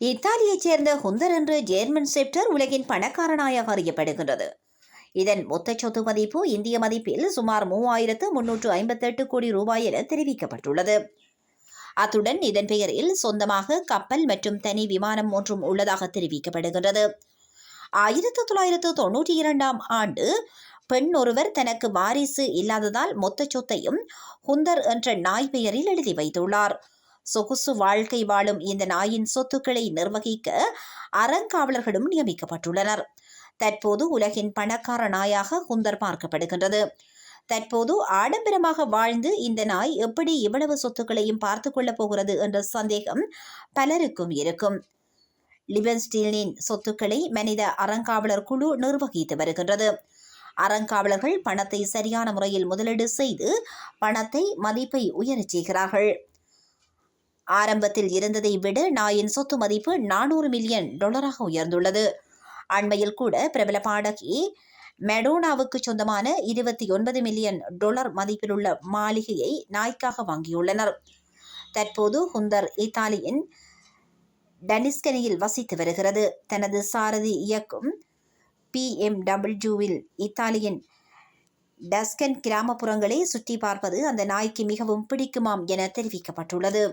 இத்தாலியைச் சேர்ந்த ஹுந்தர் என்ற German sceptre உலகின் பணக்காரனாக அறியப்படுகின்றது. இதன் மொத்த சொத்து மதிப்பு இந்திய மதிப்பில் சுமார் மூவாயிரத்து முன்னூற்று ஐம்பத்தெட்டு கோடி ரூபாய் என தெரிவிக்கப்பட்டுள்ளது. அத்துடன் இதன் பெயரில் சொந்தமாக கப்பல் மற்றும் தனி விமானம் ஒன்றும் உள்ளதாக தெரிவிக்கப்படுகின்றது. ஆயிரத்து தொள்ளாயிரத்து தொன்னூற்றி இரண்டாம் ஆண்டு பெண் ஒருவர் தனக்கு வாரிசு இல்லாததால் மொத்த சொத்தையும் ஹுந்தர் என்ற நாய் பெயரில் எழுதி வைத்துள்ளார். சொகுசு வாழ்க்கை வாழும் இந்த நாயின் சொத்துக்களை நிர்வகிக்க அறங்காவலர்களும் நியமிக்கப்பட்டுள்ளனர். தற்போது உலகின் பணக்கார நாயாக குந்தர் பார்க்கப்படுகின்றது. தற்போது ஆடம்பரமாக வாழ்ந்து இந்த நாய் எப்படி இவ்வளவு சொத்துக்களையும் பார்த்து கொள்ளப் போகிறது என்ற சந்தேகம் பலருக்கும் இருக்கும். லிபன்ஸ்டீனின் சொத்துக்களை மனித அறங்காவலர் குழு நிர்வகித்து வருகின்றது. அறங்காவலர்கள் பணத்தை சரியான முறையில் முதலீடு செய்து பணத்தை மதிப்பை உயரச் செய்கிறார்கள் ஆரம்பத்தில் இருந்ததை விட நாயின் சொத்து மதிப்பு நானூறு மில்லியன் டாலராக உயர்ந்துள்ளது. அண்மையில் கூட பிரபல பாடகி மெடோனாவுக்கு சொந்தமான இருபத்தி ஒன்பது மில்லியன் டாலர் மதிப்பிலுள்ள மாளிகையை நாய்க்காக வாங்கியுள்ளனர். தற்போது ஹுந்தர் இத்தாலியின் டனிஸ்கனியில் வசித்து வருகிறது. தனது சாரதி இயக்கும் பிஎம்டபிள்யூவில் இத்தாலியின் டஸ்கன் கிராமப்புறங்களை சுற்றி பார்ப்பது அந்த நாய்க்கு மிகவும் பிடிக்குமாம் என தெரிவிக்கப்பட்டுள்ளது.